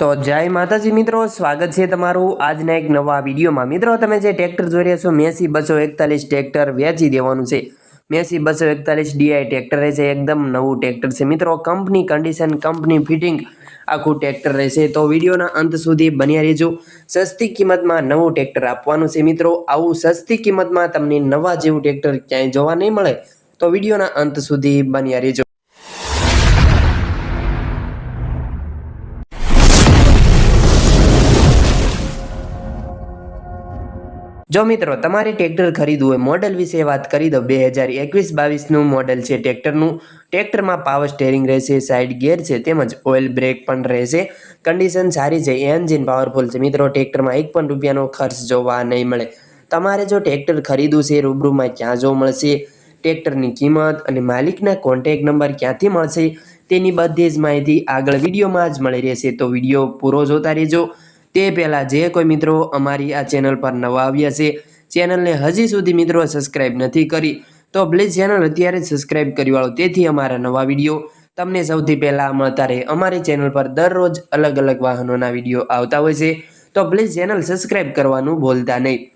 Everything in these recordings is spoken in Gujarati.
તો જય માતાજી મિત્રો, સ્વાગત છે તમારું આજના એક નવા વિડીયોમાં. મિત્રો, તમે જે ટ્રેક્ટર જોઈ રહ્યા છો, મેસી બસો એકતાલીસ ટ્રેક્ટર વેચી દેવાનું છે. મેસી બસો એકતાલીસ ડીઆઈ ટ્રેક્ટર રહેશે એકદમ નવું ટ્રેક્ટર છે. મિત્રો, કંપની કન્ડિશન કંપની ફિટિંગ આખું ટ્રેક્ટર રહેશે તો વિડીયોના અંત સુધી બન્યા રહેજો. સસ્તી કિંમતમાં નવું ટ્રેક્ટર આપવાનું છે. મિત્રો, આવું સસ્તી કિંમતમાં તમને નવા જેવું ટ્રેક્ટર ક્યાંય જોવા નહીં મળે. તો વિડીયોના અંત સુધી બન્યા રહેજો. જો મિત્રો, તમારે ટ્રેક્ટર ખરીદવું હોય મોડલ વિશે વાત કરી દો બે હજાર એકવીસ બાવીસનું મોડલ છે ટ્રેક્ટરનું. ટ્રેક્ટરમાં પાવર સ્ટેરિંગ રહેશે સાઇડ ગિયર છે, તેમજ ઓઇલ બ્રેક પણ રહેશે. કન્ડિશન સારી છે એન્જિન પાવરફુલ છે. મિત્રો, ટ્રેક્ટરમાં એક પણ રૂપિયાનો ખર્ચ જોવા નહીં મળે. તમારે જો ટ્રેક્ટર ખરીદવું છે, રૂબરૂમાં ક્યાં જોવા મળશે? ટ્રેક્ટરની કિંમત અને માલિકના કોન્ટેક નંબર ક્યાંથી મળશે? તેની બધી જ માહિતી આગળ વિડીયોમાં જ મળી રહેશે. તો વીડિયો પૂરો જોતા રહેજો. તે પહેલાં જે કોઈ મિત્રો અમારી આ ચેનલ પર નવા આવ્યા છે, ચેનલને હજી સુધી મિત્રો સબસ્ક્રાઈબ નથી કરી, તો પ્લીઝ ચેનલ અત્યારે જ સબસ્ક્રાઇબ કરી વાળો. તેથી અમારા નવા વીડિયો તમને સૌથી પહેલાં મળતા રહે. અમારી ચેનલ પર દરરોજ અલગ અલગ વાહનોના વીડિયો આવતા હોય છે, તો પ્લીઝ ચેનલ સબસ્ક્રાઈબ કરવાનું ભૂલતા નહીં.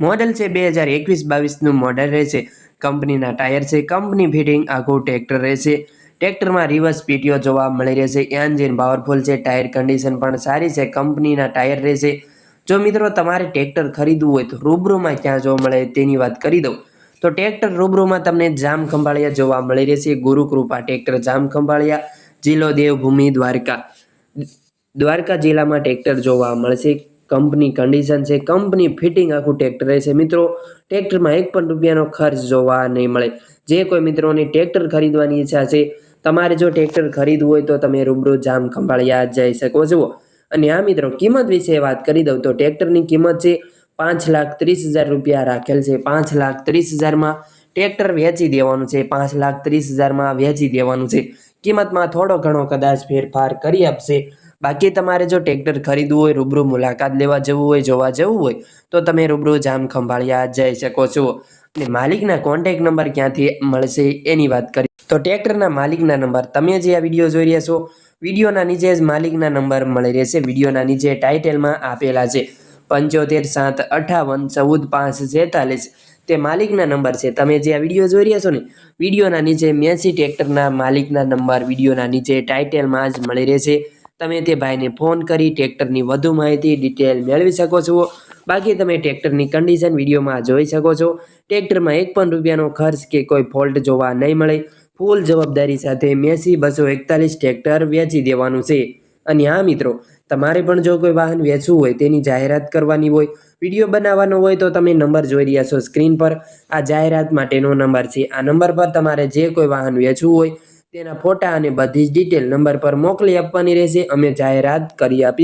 મોડલ છે બે હજાર એકવીસ બાવીસનું મોડલ રહેશે. કંપનીના ટાયર છે, કંપની ફિટિંગ આખું ટ્રેક્ટર રહેશે. ટ્રેક્ટરમાં રિવર્સ પીટીઓ જોવા મળી રહેશે એન્જિન પાવરફુલ છે, ટાયર કન્ડિશન પણ સારી છે, કંપનીના ટાયર રહેશે. જો મિત્રો તમારે ટ્રેક્ટર ખરીદવું હોય તો રૂબરૂમાં ક્યાં જોવા મળે તેની વાત કરી દઉં. તો ટ્રેક્ટર રૂબરૂમાં તમને જામ ખંભાળિયા જોવા મળી રહેશે ગુરુકૃપા ટ્રેક્ટર જામ ખંભાળિયા, જિલ્લો દેવભૂમિ, દ્વારકા. દ્વારકા જિલ્લામાં ટ્રેક્ટર જોવા મળશે. કંપની કન્ડિશન છે, કંપની ફિટિંગ આખું ટ્રેક્ટર રહેશે. મિત્રો, ટ્રેક્ટરમાં એક પણ રૂપિયાનો ખર્ચ જોવા નહીં મળે. જે કોઈ મિત્રોની ટ્રેક્ટર ખરીદવાની ઈચ્છા છે તમારે જો ટ્રેક્ટર ખરીદવું હોય તો તમે રૂબરૂ જામ ખંભાળિયા જઈ શકો છો અને આ મિત્રો, કિંમત વિશે વાત કરી દઉં તો ટ્રેક્ટરની કિંમત છે પાંચ લાખ ત્રીસ હજાર રૂપિયા રાખેલ છે. પાંચ લાખ ત્રીસ હજારમાં ટ્રેક્ટર વેચી દેવાનું છે. પાંચ લાખ ત્રીસ હજારમાં વેચી દેવાનું છે. કિંમતમાં થોડો ઘણો કદાચ ફેરફાર કરી આપશે. બાકી તમારે જો ટ્રેક્ટર ખરીદવું હોય, રૂબરૂ મુલાકાત લેવા જવું હોય, જોવા જવું હોય, તો તમે રૂબરૂ જામ ખંભાળિયા જઈ શકો છો. અને માલિકના કોન્ટેક નંબર ક્યાંથી મળશે એની વાત કરી તો ટ્રેક્ટરના માલિકના નંબર તમે જે આ વીડિયો જોઈ રહ્યા છો, વિડીયોના નીચે જ માલિકના નંબર મળી રહેશે. વિડીયોના નીચે ટાઇટલમાં આપેલા છે પંચોતેર, સાત, અઠાવન, ચૌદ, પાંચ, છેતાલીસ. તે માલિકના નંબર છે. તમે જે આ વીડિયો જોઈ રહ્યા છો ને, વિડીયોના નીચે મેસી ટ્રેક્ટરના માલિકના નંબર વિડીયોના નીચે ટાઇટલમાં જ મળી રહેશે. તમે તે ભાઈને ફોન કરી ટ્રેક્ટરની વધુ માહિતી, ડિટેલ મેળવી શકો છો. બાકી તમે ટ્રેક્ટરની કન્ડિશન વિડીયોમાં જોઈ શકો છો. ટ્રેક્ટરમાં એક પણ રૂપિયાનો ખર્ચ કે કોઈ ફોલ્ટ જોવા નહીં મળે. ફૂલ જવાબદારી સાથે મેસી બસો એકતાલીસ ટ્રેક્ટર વેચી દેવાનું છે. અને હા, મિત્રો, તમારે પણ જો કોઈ વાહન વેચવું હોય તેની જાહેરાત કરવાની હોય, વીડિયો બનાવવાનો હોય તો તમે નંબર જોઈ રહ્યા છો સ્ક્રીન પર. આ જાહેરાત માટેનો નંબર છે. આ નંબર પર તમારે જે કોઈ વાહન વેચવું હોય તેના ફોટા અને બધી જ ડિટેલ નંબર પર મોકલી આપવાની રહેશે. અમે જાહેરાત કરી આપી